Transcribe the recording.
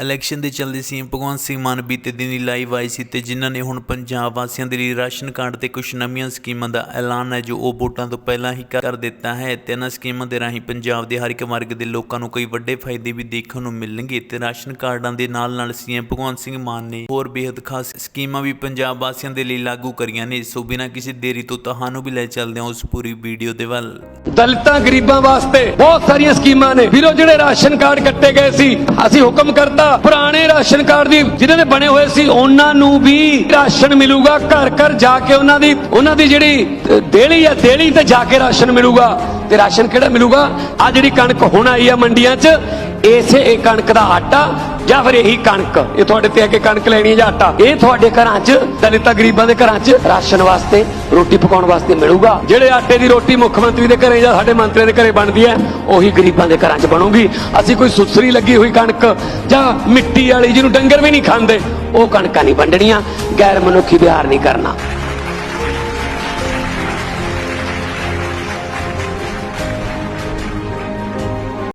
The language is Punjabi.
ਇਲੈਕਸ਼ਨ ਦੇ ਚੱਲਦੇ ਸੀ ਭਗਵੰਤ ਸਿੰਘ ਮਾਨ ਬੀਤੇ ਦਿਨੀ ਲਾਈਵ ਆਏ ਸੀ ਤੇ ਜਿਨ੍ਹਾਂ ਨੇ ਹੁਣ ਪੰਜਾਬ ਵਾਸੀਆਂ ਦੇ ਲਈ ਰਾਸ਼ਨ ਕਾਰਡ ਤੇ ਕੁਝ ਨਵੀਆਂ ਸਕੀਮਾਂ ਦਾ ਐਲਾਨ ਹੈ, ਜੋ ਉਹ ਵੋਟਾਂ ਤੋਂ ਪਹਿਲਾਂ ਹੀ ਕਰ ਦਿੱਤਾ ਹੈ ਤੇ ਇਹਨਾਂ ਸਕੀਮਾਂ ਦੇ ਰਾਹੀਂ ਪੰਜਾਬ ਦੇ ਹਰ ਇੱਕ ਵਰਗ ਦੇ ਲੋਕਾਂ ਨੂੰ ਕਈ ਵੱਡੇ ਫਾਇਦੇ ਵੀ ਦੇਖਣ ਨੂੰ ਮਿਲਣਗੇ ਤੇ ਰਾਸ਼ਨ ਕਾਰਡਾਂ ਦੇ ਨਾਲ ਨਾਲ ਸੀਐਮ ਭਗਵੰਤ ਸਿੰਘ ਮਾਨ ਨੇ ਹੋਰ ਬੇहद ਖਾਸ ਸਕੀਮਾਂ ਵੀ ਪੰਜਾਬ ਵਾਸੀਆਂ ਦੇ ਲਈ ਲਾਗੂ ਕਰੀਆਂ ਨੇ। ਸੋ ਬਿਨਾਂ ਕਿਸੇ ਦੇਰੀ ਤੋਂ ਤੁਹਾਨੂੰ ਵੀ ਲੈ ਚੱਲਦੇ ਹਾਂ ਉਸ ਪੂਰੀ ਵੀਡੀਓ ਦੇ ਵੱਲ। ਦਲਿਤਾਂ ਗਰੀਬਾਂ ਵਾਸਤੇ ਬਹੁਤ ਸਾਰੀਆਂ ਸਕੀਮਾਂ ਨੇ। ਵੀਰੋ, ਜਿਹੜੇ ਰਾਸ਼ਨ ਕਾਰਡ ਕੱਟੇ ਗਏ ਸੀ, ਅਸੀਂ ਹੁਕਮ ਕਰਤਾ ਪੁਰਾਣੇ ਰਾਸ਼ਨ ਕਾਰਡ ਦੀ ਜਿਨ੍ਹਾਂ ਦੇ ਬਣੇ ਹੋਏ ਸੀ, ਉਹਨਾਂ ਨੂੰ ਵੀ ਰਾਸ਼ਨ ਮਿਲੂਗਾ। ਘਰ ਘਰ ਜਾ ਕੇ ਉਹਨਾਂ ਦੀ ਉਹਨਾਂ ਦੀ ਜਿਹੜੀ ਦੇਲੀ ਆ, ਦੇਲੀ ਤੇ ਜਾ ਕੇ ਰਾਸ਼ਨ ਮਿਲੂਗਾ। ਤੇ ਰਾਸ਼ਨ ਕਿਹੜਾ ਮਿਲੂਗਾ? ਆ ਜਿਹੜੀ ਕਣਕ ਹੁਣ ਆਈ ਆ ਮੰਡੀਆਂ 'ਚ, ਇਸੇ ਇਹ ਕਣਕ ਦਾ ਆਟਾ ਜਾਂ ਫਿਰ ਇਹੀ ਕਣਕ। ਇਹ ਤੁਹਾਡੇ ਤੇ ਅੱਗੇ ਕਣਕ ਲੈਣੀ ਹੈ ਜਾਂ ਆਟਾ। ਇਹ ਤੁਹਾਡੇ ਘਰਾਂ 'ਚ, ਦਲਿਤਾਂ ਗਰੀਬਾਂ ਦੇ ਘਰਾਂ 'ਚ ਰਾਸ਼ਨ ਵਾਸਤੇ, ਰੋਟੀ ਪਕਾਉਣ ਵਾਸਤੇ ਮਿਲੂਗਾ। ਜਿਹੜੇ ਆਟੇ ਦੀ ਰੋਟੀ ਮੁੱਖ ਮੰਤਰੀ ਦੇ ਘਰੇ ਜਾਂ ਸਾਡੇ ਮੰਤਰੀਆਂ ਦੇ ਘਰੇ ਬਣਦੀ ਹੈ, ਉਹੀ ਗਰੀਬਾਂ ਦੇ ਘਰਾਂ 'ਚ ਬਣੂਗੀ। ਅਸੀਂ ਕੋਈ ਸੁਸਰੀ ਲੱਗੀ ਹੋਈ ਕਣਕ ਜਾਂ ਮਿੱਟੀ ਵਾਲੀ ਜਿਹਨੂੰ ਡੰਗਰ ਵੀ ਨਹੀਂ ਖਾਂਦੇ, ਉਹ ਕਣਕਾਂ ਨਹੀਂ ਵੰਡਣੀਆਂ। ਗੈਰ ਮਨੁੱਖੀ ਵਿਹਾਰ ਨਹੀਂ ਕਰਨਾ।